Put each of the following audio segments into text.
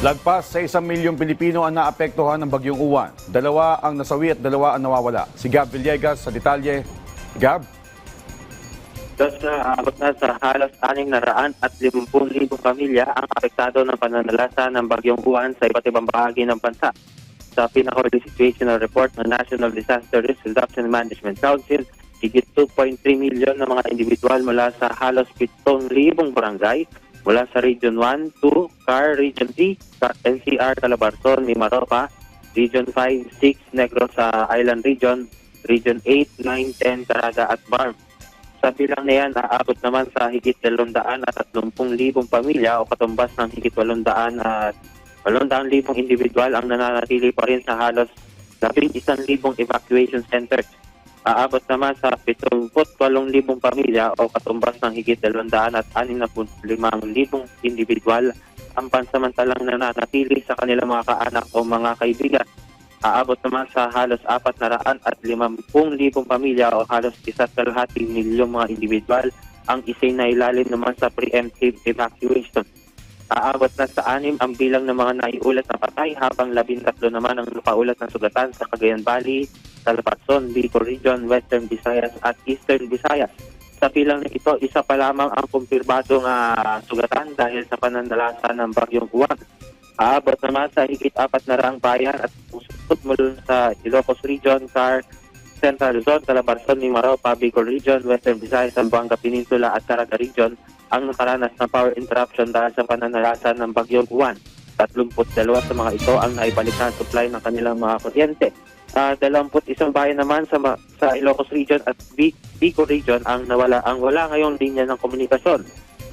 Lagpas sa isang milyong Pilipino ang naapektuhan ng bagyong uwan. Dalawa ang nasawi at dalawa ang nawawala. Si Gab Villegas sa detalye. Gab? Thus, uh, abot na sa halos 600 at 50,000 pamilya ang apektado ng pananalasa ng bagyong uwan sa iba't ibang bahagi ng bansa. Sa pinaka-early situational report ng National Disaster Risk Reduction Management Council, higit 2.3 milyon ng mga individual mula sa halos 7,000 barangay mula sa Region 1, 2, CAR, Region 3, Ca- NCR, Calabarzon, Mimaropa, Region 5, 6, Negros sa Island Region, Region 8, 9, 10, Caraga at Barm. Sa bilang na yan, aabot naman sa higit 200 at 30,000 pamilya o katumbas ng higit 800 at 800,000 individual ang nananatili pa rin sa halos 11,000 evacuation centers. Aabot naman sa 78,000 pamilya o katumbas ng higit 200 at 65,000 individual ang pansamantalang nananatili sa kanilang mga kaanak o mga kaibigan aabot naman sa halos 400 at 50,000 pamilya o halos isa't kalahating milyong mga individual ang isay na ilalim naman sa preemptive evacuation. Aabot na sa anim ang bilang ng mga naiulat na patay habang labintatlo naman ang nakaulat ng sugatan sa Cagayan Valley, Calabazon, Bicol Region, Western Visayas at Eastern Visayas. Sa bilang na ito, isa pa lamang ang kumpirmadong ah, sugatan dahil sa panandalasa ng bagyong uwan. Aabot naman sa higit apat na raang bayan at pusot mula sa Ilocos Region, Car, Central Luzon, Calabarzon, Mimaropa, Bicol Region, Western Visayas, Zamboanga Peninsula at Caraga Region ang nakaranas ng power interruption dahil sa pananalasa ng bagyong uwan. 32 sa mga ito ang naibalik na supply ng kanilang mga kuryente. Uh, 21 bayan naman sa sa Ilocos Region at Bi- Bicol Region ang nawala ang wala ngayong linya ng komunikasyon.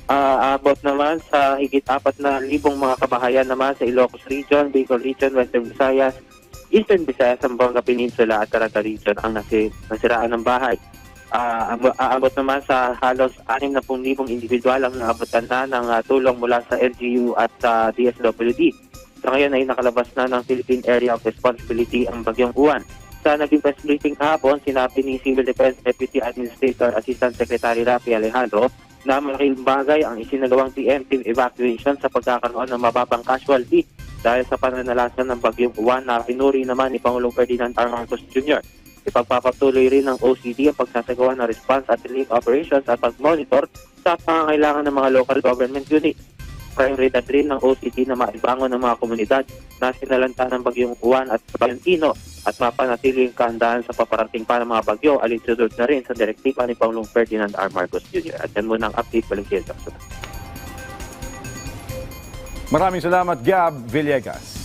Ah, abot naman sa higit apat na libong mga kabahayan naman sa Ilocos Region, Bicol Region, Western Visayas, Eastern Visayas, Zamboanga Peninsula at Caraga Region ang nasi, nasiraan ng bahay. Ah, abo- aabot naman sa halos 60,000 individual ang naabotan na ng ah, tulong mula sa LGU at sa DSWD. Sa ngayon ay nakalabas na ng Philippine Area of Responsibility ang bagyong uwan. Sa naging press briefing kahapon, sinabi ni Civil Defense Deputy Administrator Assistant Secretary Rafi Alejandro na malaking bagay ang isinagawang preemptive evacuation sa pagkakaroon ng mababang casualty dahil sa pananalasa ng bagyong uwan na pinuri naman ni Pangulong Ferdinand R. Marcos Jr. Ipagpapatuloy rin ng OCD ang pagsasagawa ng response at relief operations at pag-monitor sa pangangailangan ng mga local government units. Prioridad rin ng OCD na maibangon ng mga komunidad na sinalanta ng bagyong uwan at Valentino at mapanatili ang kahandaan sa paparating pa ng mga bagyo alinsunod na rin sa direktiba ni Pangulong Ferdinand R. Marcos Jr. At yan muna ang update Valenzuela Jackson. Maraming salamat, Gab Villegas.